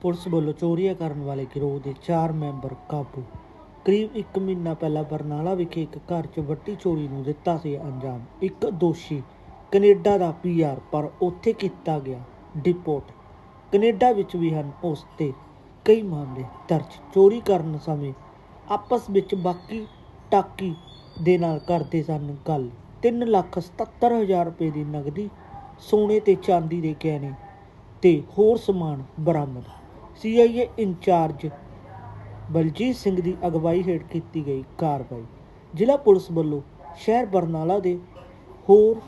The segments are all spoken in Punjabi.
ਪੁਲਿਸ ਵੱਲੋਂ ਚੋਰੀਆਂ ਕਰਨ ਵਾਲੇ ਗਿਰੋਹ ਦੇ 4 ਮੈਂਬਰ ਕਾਬੂ। ਕਰੀਬ 1 ਮਹੀਨਾ ਪਹਿਲਾਂ ਬਰਨਾਲਾ ਵਿਖੇ ਇੱਕ ਘਰ 'ਚ ਵੱਡੀ ਚੋਰੀ ਨੂੰ ਦਿੱਤਾ ਸੀ ਅੰਜਾਮ। ਇੱਕ ਦੋਸ਼ੀ ਕੈਨੇਡਾ ਦਾ ਪੀਆਰ ਪਰ ਉੱਥੇ ਕੀਤਾ ਗਿਆ ਡਿਪੋਰਟ। ਕੈਨੇਡਾ ਵਿੱਚ ਵੀ ਹਨ ਉਸ ਤੇ ਕਈ ਮਾਮਲੇ ਦਰਜ। ਚੋਰੀ ਕਰਨ ਸਮੇਂ ਆਪਸ ਵਿੱਚ ਬਾਕੀ ਟਾਕੀ ਦੇ ਨਾਲ ਕਰਦੇ ਸਨ ਗੱਲ। 3 ਲੱਖ 77 ਹਜ਼ਾਰ ਰੁਪਏ ਦੀ ਨਗਦੀ ਸੋਨੇ ਤੇ ਚਾਂਦੀ ਦੇ ਗਹਿਣੇ ਤੇ ਹੋਰ ਸਮਾਨ ਬਰਾਮਦ। CIA in charge Baljit Singh ਦੀ ਅਗਵਾਈ ਹੇਠ ਕੀਤੀ ਗਈ ਕਾਰਵਾਈ। ਜ਼ਿਲ੍ਹਾ ਪੁਲਿਸ ਵੱਲੋਂ ਸ਼ਹਿਰ ਬਰਨਾਲਾ ਦੇ ਹੋਰ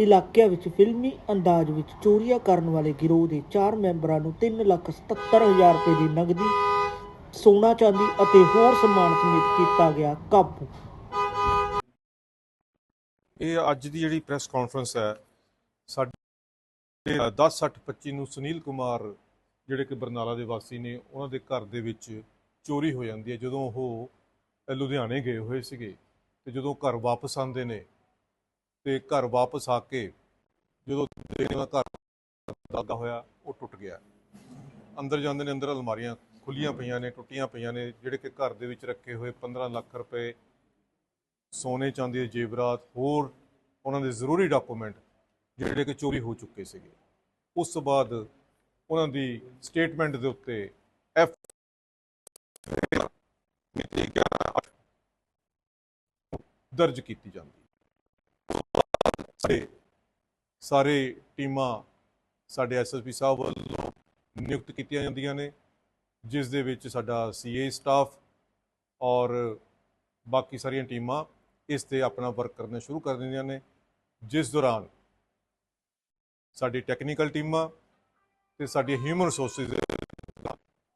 ਇਲਾਕਿਆਂ ਵਿੱਚ ਫਿਲਮੀ ਅੰਦਾਜ਼ ਵਿੱਚ ਚੋਰੀਆਂ ਕਰਨ ਵਾਲੇ ਗਿਰੋਹ ਦੇ 4 ਮੈਂਬਰਾਂ ਨੂੰ 377000 ਰੁਪਏ ਦੀ ਨਗਦੀ ਸੋਨਾ ਚਾਂਦੀ ਅਤੇ ਹੋਰ ਸਮਾਨ ਸਮੇਤ ਕੀਤਾ ਗਿਆ ਕਾਬੂ। ਇਹ ਅੱਜ ਦੀ ਜਿਹੜੀ ਪ੍ਰੈਸ ਕਾਨਫਰੰਸ ਹੈ, ਸਾਡੇ 10:25 ਨੂੰ ਸੁਨੀਲ ਕੁਮਾਰ ਜਿਹੜੇ ਕਿ ਬਰਨਾਲਾ ਦੇ ਵਾਸੀ ਨੇ, ਉਹਨਾਂ ਦੇ ਘਰ ਦੇ ਵਿੱਚ ਚੋਰੀ ਹੋ ਜਾਂਦੀ ਹੈ। ਜਦੋਂ ਉਹ ਲੁਧਿਆਣੇ ਗਏ ਹੋਏ ਸੀਗੇ ਤੇ ਜਦੋਂ ਘਰ ਵਾਪਸ ਆਉਂਦੇ ਨੇ, ਤੇ ਘਰ ਵਾਪਸ ਆ ਕੇ ਜਦੋਂ ਦੇਖਦੇ ਘਰ ਦਾਗਾ ਹੋਇਆ, ਉਹ ਟੁੱਟ ਗਿਆ। ਅੰਦਰ ਜਾਂਦੇ ਨੇ, ਅੰਦਰ ਅਲਮਾਰੀਆਂ ਖੁੱਲੀਆਂ ਪਈਆਂ ਨੇ, ਟੁੱਟੀਆਂ ਪਈਆਂ ਨੇ, ਜਿਹੜੇ ਕਿ ਘਰ ਦੇ ਵਿੱਚ ਰੱਖੇ ਹੋਏ 15 ਲੱਖ ਰੁਪਏ, ਸੋਨੇ ਚਾਂਦੀ ਦੇ ਜੇਵਰਾਤ, ਹੋਰ ਉਹਨਾਂ ਦੇ ਜ਼ਰੂਰੀ ਡਾਕੂਮੈਂਟ ਜਿਹੜੇ ਕਿ ਚੋਰੀ ਹੋ ਚੁੱਕੇ ਸੀਗੇ। ਉਸ ਤੋਂ ਬਾਅਦ ਉਹਨਾਂ ਦੀ ਸਟੇਟਮੈਂਟ ਦੇ ਉੱਤੇ ਐਫ ਮਿਤੀ ਦਰਜ ਕੀਤੀ ਜਾਂਦੀ ਹੈ। ਸਾਰੇ ਟੀਮਾਂ ਸਾਡੇ ਐਸਐਸਪੀ ਸਾਹਿਬ ਵੱਲੋਂ ਨਿਯੁਕਤ ਕੀਤੀਆਂ ਜਾਂਦੀਆਂ ਨੇ, ਜਿਸ ਦੇ ਵਿੱਚ ਸਾਡਾ ਸੀਏ ਸਟਾਫ ਔਰ ਬਾਕੀ ਸਾਰੀਆਂ ਟੀਮਾਂ ਇਸ ਤੇ ਆਪਣਾ ਵਰਕ ਕਰਨਾ ਸ਼ੁਰੂ ਕਰ ਦਿੰਦੀਆਂ ਨੇ ਜਿਸ ਦੌਰਾਨ ਸਾਡੀ ਟੈਕਨੀਕਲ ਟੀਮਾਂ ਤੇ ਸਾਡੀ ਹਿਊਮਨ ਰਿਸੋਰਸਿਸ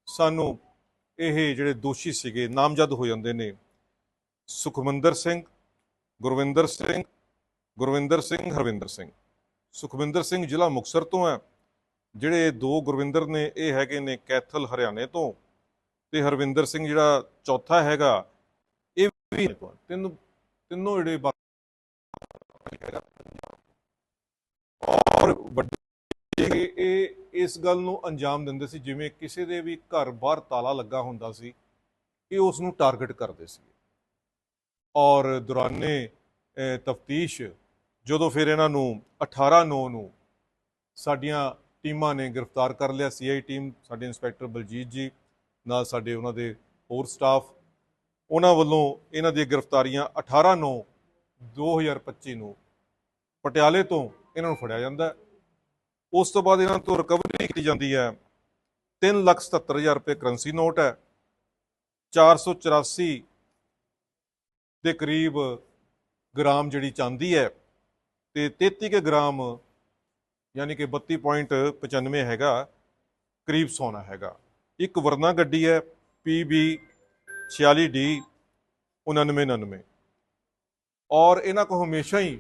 ਸਾਨੂੰ ਇਹ ਜਿਹੜੇ ਦੋਸ਼ੀ ਸੀਗੇ, ਨਾਮਜ਼ਦ ਹੋ ਜਾਂਦੇ ਨੇ। ਸੁਖਮੰਦਰ ਸਿੰਘ, ਗੁਰਵਿੰਦਰ ਸਿੰਘ ਗੁਰਵਿੰਦਰ ਸਿੰਘ, ਹਰਵਿੰਦਰ ਸਿੰਘ। ਸੁਖਵਿੰਦਰ ਸਿੰਘ ਜ਼ਿਲ੍ਹਾ ਮੁਕਤਸਰ ਤੋਂ ਹੈ। ਜਿਹੜੇ ਦੋ ਗੁਰਵਿੰਦਰ ਨੇ, ਇਹ ਹੈਗੇ ਨੇ ਕੈਥਲ, ਹਰਿਆਣੇ ਤੋਂ। ਤੇ ਹਰਵਿੰਦਰ ਸਿੰਘ ਜਿਹੜਾ ਚੌਥਾ ਹੈਗਾ, ਇਹ ਵੀ ਤਿੰਨ, ਤਿੰਨੋਂ ਜਿਹੜੇ ਔਰ ਵੱਡੇ ਇਹ ਇਹ, ਇਸ ਗੱਲ ਨੂੰ ਅੰਜਾਮ ਦਿੰਦੇ ਸੀ, ਜਿਵੇਂ ਕਿਸੇ ਦੇ ਵੀ ਘਰ ਬਾਹਰ ਤਾਲਾ ਲੱਗਾ ਹੁੰਦਾ ਸੀ, ਇਹ ਉਸ ਨੂੰ ਟਾਰਗੇਟ ਕਰਦੇ ਸੀ ਔਰ ਦੌਰਾਨੇ ਤਫਤੀਸ਼, ਜਦੋਂ ਫਿਰ ਇਹਨਾਂ ਨੂੰ 18 9 ਨੂੰ ਸਾਡੀਆਂ ਟੀਮਾਂ ਨੇ ਗ੍ਰਿਫਤਾਰ ਕਰ ਲਿਆ ਸੀਆਈ ਟੀਮ ਸਾਡੇ ਇੰਸਪੈਕਟਰ ਬਲਜੀਤ ਜੀ, ਨਾਲ ਸਾਡੇ ਉਹਨਾਂ ਦੇ ਹੋਰ ਸਟਾਫ ਉਹਨਾਂ ਵੱਲੋਂ ਇਹਨਾਂ ਦੀਆਂ ਗ੍ਰਿਫਤਾਰੀਆਂ 18 9 2025 ਨੂੰ ਪਟਿਆਲੇ ਤੋਂ ਇਹਨਾਂ ਨੂੰ ਫੜਿਆ ਜਾਂਦਾ ਹੈ। ਉਸ ਤੋਂ ਬਾਅਦ ਇਹਨਾਂ ਤੋਂ ਰਿਕਵਰੀ ਕੀਤੀ ਜਾਂਦੀ ਹੈ। 377000 ਰੁਪਏ ਕਰੰਸੀ ਨੋਟ ਹੈ। 484 ਦੇ ਕਰੀਬ ਗ੍ਰਾਮ ਜਿਹੜੀ ਚਾਂਦੀ ਹੈ ਤੇ 33 ਕੇ ਗ੍ਰਾਮ ਯਾਨੀ ਕਿ 32.95 ਹੈਗਾ, ਕਰੀਬ ਸੋਨਾ ਹੈਗਾ। ਇੱਕ ਵਰਨਾ ਗੱਡੀ ਹੈ PB 46D 9999 ਔਰ ਇਹਨਾਂ ਕੋ ਹਮੇਸ਼ਾ ਹੀ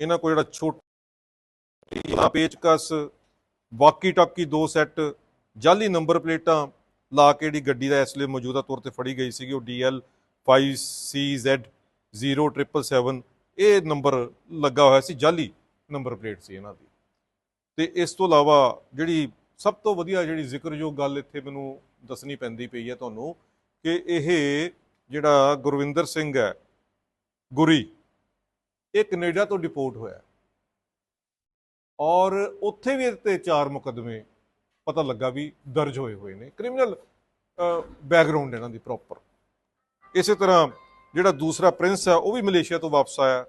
ਇਹਨਾਂ ਕੋ ਜਿਹੜਾ ਛੋਟਾ ਪੇਚਕਸ ਵਾਕੀ ਟਾਕੀ ਦੋ ਸੈੱਟ, ਜਾਲੀ ਨੰਬਰ ਪਲੇਟਾਂ ਲਾ ਕੇ ਜਿਹੜੀ ਗੱਡੀ ਦਾ ਇਸ ਲਈ ਮੌਜੂਦਾ ਤੌਰ ਤੇ ਫੜੀ ਗਈ ਸੀਗੀ, ਉਹ DL 5CZ 0777 ਇਹ ਨੰਬਰ ਲੱਗਾ ਹੋਇਆ ਸੀ, ਜਾਲੀ ਨੰਬਰ ਪਲੇਟ ਸੀ ਇਹਨਾਂ ਦੀ। ਤੇ ਇਸ ਤੋਂ ਇਲਾਵਾ ਜਿਹੜੀ ਸਭ ਤੋਂ ਵਧੀਆ ਜਿਹੜੀ ਜ਼ਿਕਰਯੋਗ ਗੱਲ ਇੱਥੇ ਮੈਨੂੰ ਦੱਸਣੀ ਪੈਂਦੀ ਪਈ ਹੈ ਤੁਹਾਨੂੰ ਕਿ ਇਹ ਜਿਹੜਾ ਗੁਰਵਿੰਦਰ ਸਿੰਘ ਹੈ, ਗੁਰੀ, ਇਹ ਕੈਨੇਡਾ ਤੋਂ ਡਿਪੋਰਟ ਹੋਇਆ। ਔਰ ਉੱਥੇ ਵੀ ਇਹਦੇ ਤੇ ਚਾਰ ਮੁਕਦਮੇ ਪਤਾ ਲੱਗਾ ਵੀ ਦਰਜ ਹੋਏ ਹੋਏ ਨੇ, ਕ੍ਰਿਮੀਨਲ ਬੈਕਗ੍ਰਾਉਂਡ ਇਹਨਾਂ ਦੀ ਪ੍ਰੋਪਰ ਇਸੇ ਤਰ੍ਹਾਂ ਜਿਹੜਾ ਦੂਸਰਾ ਪ੍ਰਿੰਸ ਹੈ ਉਹ ਵੀ ਮਲੇਸ਼ੀਆ ਤੋਂ ਵਾਪਸ ਆਇਆ।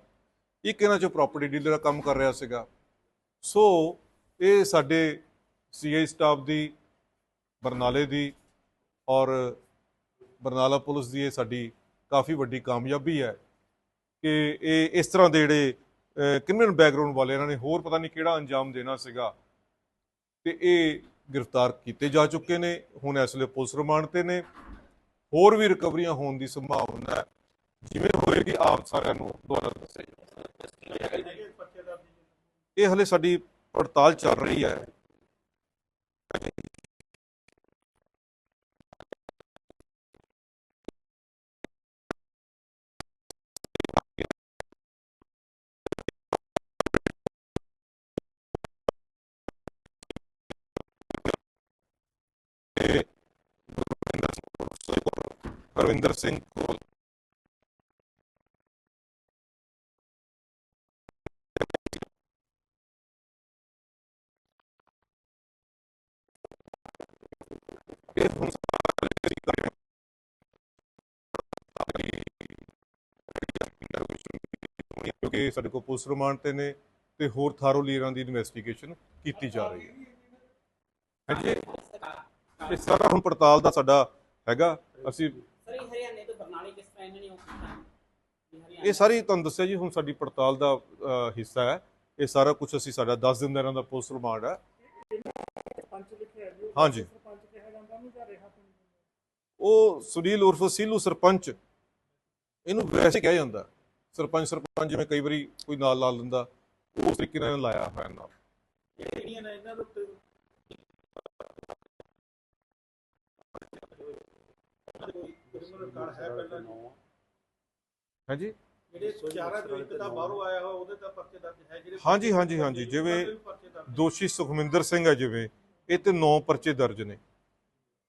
ਇੱਕ ਇਹਨਾਂ ਚੋਂ ਪ੍ਰਾਪਰਟੀ ਡੀਲਰ ਦਾ ਕੰਮ ਕਰ ਰਿਹਾ ਸੀਗਾ। ਸੋ ਇਹ ਸਾਡੇ ਸੀਆਈ ਸਟਾਫ ਦੀ, ਬਰਨਾਲੇ ਦੀ ਔਰ ਬਰਨਾਲਾ ਪੁਲਿਸ ਦੀ ਇਹ ਸਾਡੀ ਕਾਫੀ ਵੱਡੀ ਕਾਮਯਾਬੀ ਹੈ ਕਿ ਇਹ ਇਸ ਤਰ੍ਹਾਂ ਦੇ ਜਿਹੜੇ ਕ੍ਰਿਮੀਨਲ ਬੈਕਗ੍ਰਾਉਂਡ ਵਾਲੇ ਇਹਨਾਂ ਨੇ? ਹੋਰ ਪਤਾ ਨਹੀਂ ਕਿਹੜਾ ਅੰਜਾਮ ਦੇਣਾ ਸੀਗਾ। ਤੇ ਇਹ ਗ੍ਰਿਫਤਾਰ ਕੀਤੇ ਜਾ ਚੁੱਕੇ ਨੇ। ਹੁਣ ਇਸ ਵੇਲੇ ਪੁਲਿਸ ਰਿਮਾਂਡ ਤੇ ਨੇ। ਹੋਰ ਵੀ ਰਿਕਵਰੀਆਂ ਹੋਣ ਦੀ ਸੰਭਾਵਨਾ ਹੈ। ਜਿਵੇਂ ਹੋਏਗੀ, ਆਪ ਸਾਰਿਆਂ ਨੂੰ ਦੁਬਾਰਾ ਦੱਸਿਆ ਜਾਊਗਾ ਇਹ ਹਲੇ ਸਾਡੀ ਪੜਤਾਲ ਚੱਲ ਰਹੀ ਹੈ। ਤੇ ਗੁਰਵਿੰਦਰ ਸਿੰਘ ਕੋਲ- ਗੁਰਵਿੰਦਰ ਸਿੰਘ ਕੋਲ ਇਹ ਹੁਣ ਸਾਰੇ ਅਸੀਂ ਕਿਉਂਕਿ ਸਾਡੇ ਕੋਲ ਪੁਲਿਸ ਰਿਮਾਂਡ ਤੇ ਨੇ ਤੇ ਹੋਰ ਥਾਰੋ ਲੀਰਾਂ ਦੀ ਇਨਵੈਸਟੀਗੇਸ਼ਨ ਕੀਤੀ ਜਾ ਰਹੀ ਹੈ। ਹਾਂਜੀ। ਇਹ ਸਾਰਾ ਹੁਣ ਪੜਤਾਲ ਦਾ ਸਾਡਾ ਹੈਗਾ। ਅਸੀਂ ਸਰ ਹਰਿਆਣੇ ਤੋਂ ਬਰਨਾਲੇ ਕਿਸ ਤਰ੍ਹਾਂ ਇਹਨਾਂ ਨੇ ਉਹ ਕੀਤਾ? ਇਹ ਸਾਰੀ ਤੁਹਾਨੂੰ ਦੱਸਿਆ ਜੀ ਹੁਣ ਸਾਡੀ ਪੜਤਾਲ ਦਾ ਹਿੱਸਾ ਹੈ। ਇਹ ਸਾਰਾ ਕੁਝ ਅਸੀਂ ਸਾਡਾ 10 ਦਿਨ ਦਾ ਇਹਨਾਂ ਦਾ ਪੁਲਿਸ ਰਿਮਾਂਡ ਹੈ। ਹਾਂਜੀ। ਉਹ ਸੁਨੀਲ ਉਰਫ ਸੀਲੂ ਸਰਪੰਚ ਇਹਨੂੰ ਵੈਸੇ ਕਿਹਾ ਜਾਂਦਾ। ਸਰਪੰਚ ਸਰਪੰਚ ਜਿਵੇਂ ਕਈ ਵਾਰੀ ਕੋਈ ਨਾਲ ਲਾ ਲੈਂਦਾ ਉਸ ਤਰੀਕੇ ਨਾਲ ਲਾਇਆ ਹੋਇਆ ਨਾਲ ਜਿਹੜੀਆਂ ਨੇ ਇਹਨਾਂ ਦੇ ਉੱਤੇ ਕ੍ਰਿਮੀਨਲ ਰਿਕਾਰਡ ਹੈ ਪਹਿਲਾਂ ਨਹੀਂ ਹਾਂਜੀ? ਜਿਹੜੇ ਚਾਰਾਂ ਚੋਂ ਇੱਕ ਤਾਂ ਬਾਹਰੋਂ ਆਇਆ ਹੋਇਆ ਉਹਦੇ ਤਾਂ ਪਰਚੇ ਦਰਜ ਹੈ ਜਿਹੜੇ ਹਾਂਜੀ, ਹਾਂਜੀ, ਹਾਂਜੀ, ਜਿਵੇਂ। ਦੋਸ਼ੀ ਸੁਖਮਿੰਦਰ ਸਿੰਘ ਹੈ ਜਿਵੇਂ ਇਹ ਤੇ 9 ਪਰਚੇ ਦਰਜ ਨੇ।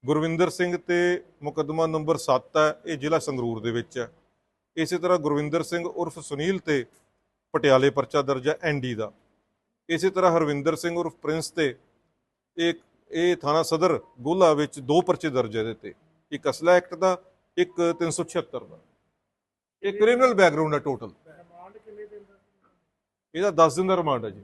ਗੁਰਵਿੰਦਰ ਸਿੰਘ ਤੇ ਮੁਕੱਦਮਾ ਨੰਬਰ 7 ਹੈ ਇਹ ਜ਼ਿਲ੍ਹਾ ਸੰਗਰੂਰ ਦੇ ਵਿੱਚ ਹੈ। ਇਸੇ ਤਰ੍ਹਾਂ ਗੁਰਵਿੰਦਰ ਸਿੰਘ ਉਰਫ ਸੁਨੀਲ ਤੇ ਪਟਿਆਲੇ ਪਰਚਾ ਦਰਜ ਹੈ ਐਨਡੀ ਦਾ। ਇਸੇ ਤਰ੍ਹਾਂ ਹਰਵਿੰਦਰ ਸਿੰਘ ਉਰਫ ਪ੍ਰਿੰਸ ਤੇ ਇੱਕ ਇਹ ਥਾਣਾ ਸਦਰ ਗੋਲਾ ਵਿੱਚ ਦੋ ਪਰਚੇ ਦਰਜ ਹੈ ਇਹਦੇ ਤੇ। ਇੱਕ ਅਸਲਾ ਐਕਟ ਦਾ ਇੱਕ 376 ਦਾ। ਇਹ ਕ੍ਰਿਮੀਨਲ ਬੈਕਗ੍ਰਾਉਂਡ ਹੈ ਟੋਟਲ ਰਿਮਾਂਡ ਕਿੰਨੇ ਦਿਨ ਦਾ ਇਹਦਾ 10 ਦਿਨ ਦਾ ਰਿਮਾਂਡ ਹੈ ਜੀ।